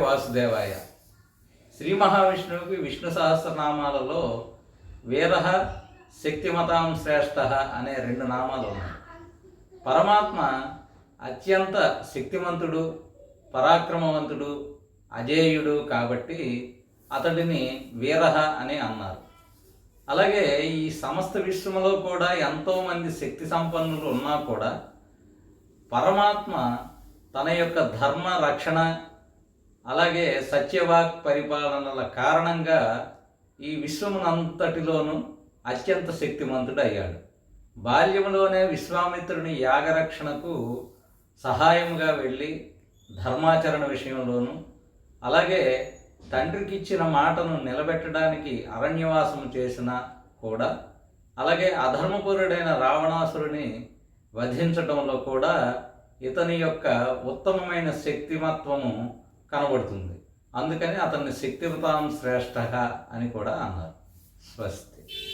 వాసుదేవాయ. శ్రీ మహావిష్ణువుకి విష్ణు సహస్రనామాలలో వీర శక్తిమతాం శ్రేష్ఠ అనే రెండు నామాలు ఉన్నాయి. పరమాత్మ అత్యంత శక్తిమంతుడు పరాక్రమవంతుడు అజేయుడు కాబట్టి అతడిని వీరహ అని అన్నారు. అలాగే ఈ సమస్త విశ్వములో కూడా ఎంతోమంది శక్తి సంపన్నులు ఉన్నా కూడా పరమాత్మ తన యొక్క ధర్మ రక్షణ అలాగే సత్యవాక్ పరిపాలనల కారణంగా ఈ విశ్వమునంతటిలోనూ అత్యంత శక్తిమంతుడు అయ్యాడు బాల్యంలోనే విశ్వామిత్రుని యాగరక్షణకు సహాయంగా వెళ్ళి ధర్మాచరణ విషయంలోనూ అలాగే తండ్రికి ఇచ్చిన మాటను నిలబెట్టడానికి అరణ్యవాసం చేసిన కూడా అలాగే అధర్మపురుడైన రావణాసురుని వధించడంలో కూడా ఇతని యొక్క ఉత్తమమైన శక్తిమత్వము కనబడుతుంది. అందుకని అతన్ని శక్తివతాం శ్రేష్ఠ అని కూడా అన్నారు. స్వస్తి.